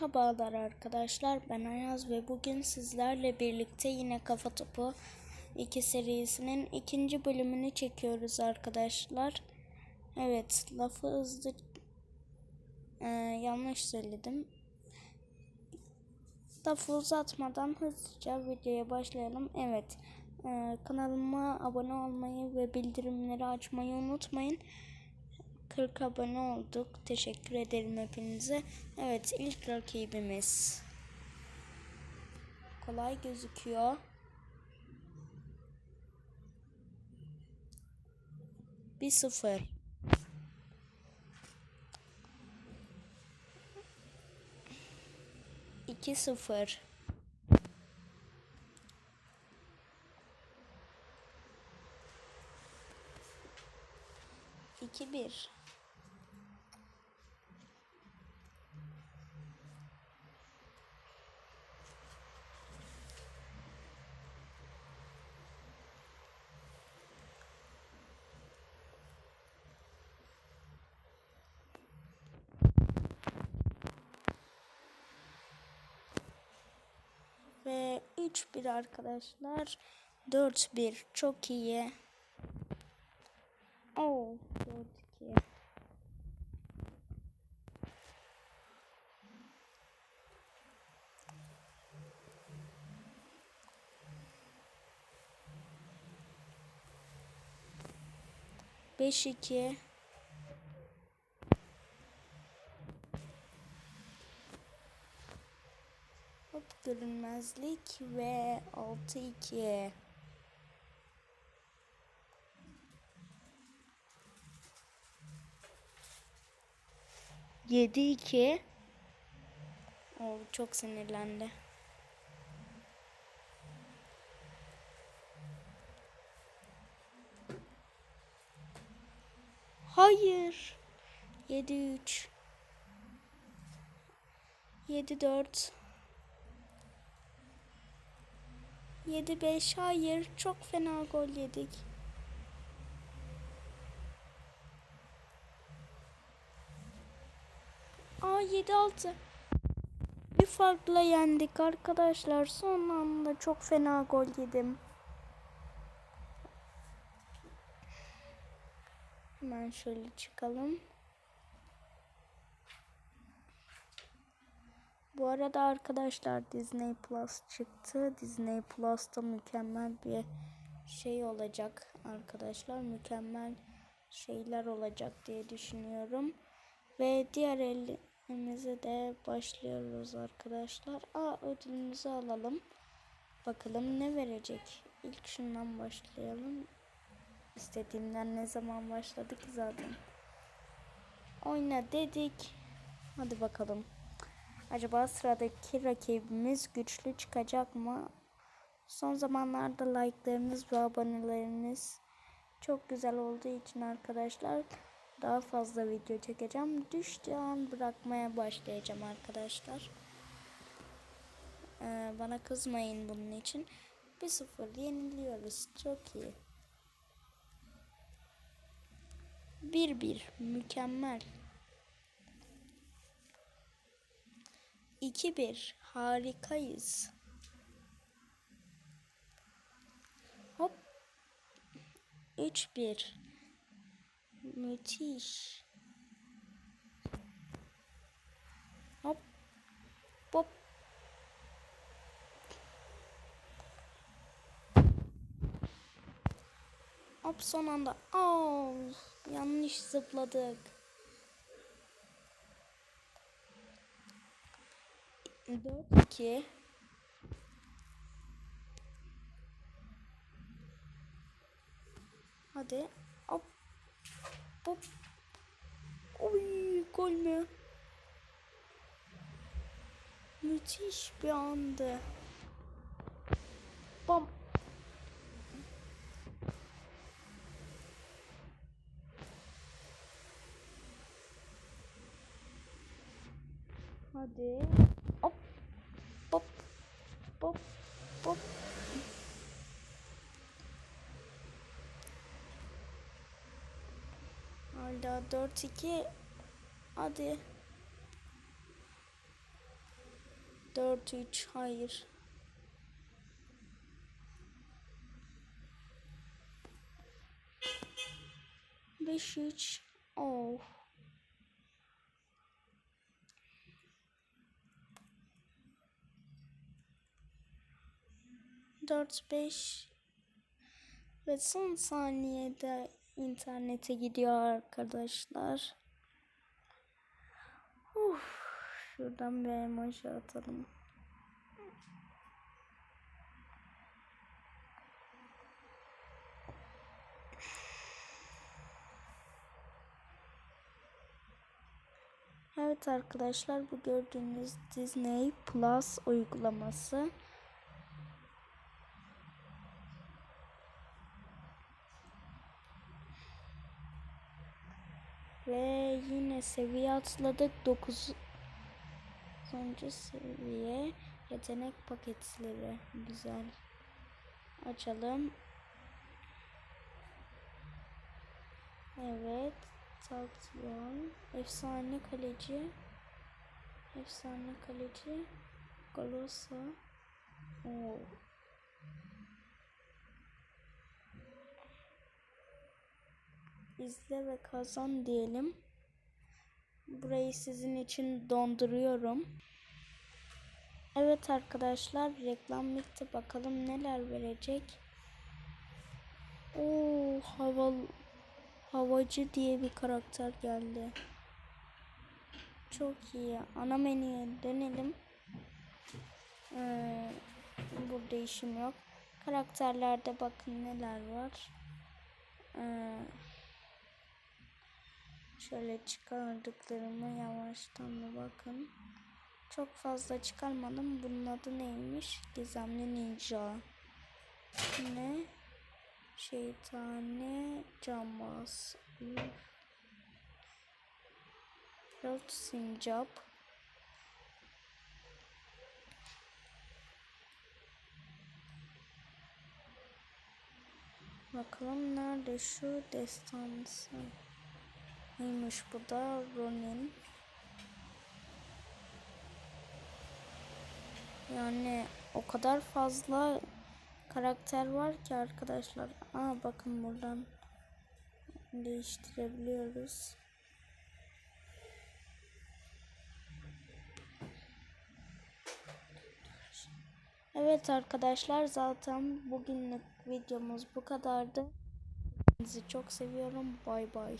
Merhabalar arkadaşlar ben Ayaz ve bugün sizlerle birlikte yine Kafa Topu 2 serisinin ikinci bölümünü çekiyoruz arkadaşlar. Evet lafı hızlı Ee, yanlış söyledim. Lafı uzatmadan hızlıca videoya başlayalım. Evet ee, kanalıma abone olmayı ve bildirimleri açmayı unutmayın. 40 abone olduk. Teşekkür ederim hepinize. Evet ilk rakibimiz. Kolay gözüküyor. Bir sıfır. İki sıfır. İki bir. Ve 3-1 arkadaşlar. 4-1 çok iyi. Oo 4-2. Beş iki. Hop görünmezlik ve 6-2. Yedi iki. O çok sinirlendi. Hayır. Yedi üç. Yedi dört. 7-5 hayır çok fena gol yedik. Aa 7-6. Bir farkla yendik arkadaşlar. Son anda çok fena gol yedim. Hemen şöyle çıkalım. Arada arkadaşlar Disney Plus çıktı. Disney Plus'ta mükemmel bir şey olacak arkadaşlar. Mükemmel şeyler olacak diye düşünüyorum. Ve diğer elimize de başlıyoruz arkadaşlar. Aa ödülümüzü alalım. Bakalım ne verecek. İlk şundan başlayalım. İstediğimden ne zaman başladık zaten. Oyna dedik. Hadi bakalım. Acaba sıradaki rakibimiz güçlü çıkacak mı? Son zamanlarda like'larınız ve aboneleriniz çok güzel olduğu için arkadaşlar daha fazla video çekeceğim. Düştüğü an bırakmaya başlayacağım arkadaşlar. Ee, bana kızmayın bunun için. 1-0 yeniliyoruz. Çok iyi. 1-1 mükemmel. 2-1 harikayız. Hop. 3-1 müthiş. Hop. Hop. Hop son anda. Oh, yanlış zıpladık. Dört iki. Hadi. Hop. Hop. Oy gol mü? Müthiş bir andı. Bam. Hadi. Hop. Hala 4-2. Hadi. 4 3 hayır. Beş üç. Oh. Dört beş. Ve son saniyede internete gidiyor arkadaşlar. Uf, şuradan bir emoji atalım. Evet arkadaşlar bu gördüğünüz Disney Plus uygulaması. Yine seviye atladık. 9. seviye yetenek paketleri. Güzel. Açalım. Evet. Tatyon. Efsane kaleci. Efsane kaleci. Galosa. Oo. izle ve kazan diyelim. Burayı sizin için donduruyorum. Evet arkadaşlar reklam bitti. Bakalım neler verecek. Oo hava havacı diye bir karakter geldi. Çok iyi. Ana menüye dönelim. Ee, burada işim yok. Karakterlerde bakın neler var. Ee, Şöyle çıkardıklarımı yavaştan bir bakın. Çok fazla çıkarmadım. Bunun adı neymiş? Gizemli Ninja. Ne? Şeytane Cambaz. Pilot Sincap. Bakalım nerede şu destansı. Neymiş bu da Ronin. Yani o kadar fazla karakter var ki arkadaşlar. Aa bakın buradan değiştirebiliyoruz. Evet arkadaşlar zaten bugünlük videomuz bu kadardı. Sizi çok seviyorum. Bay bay.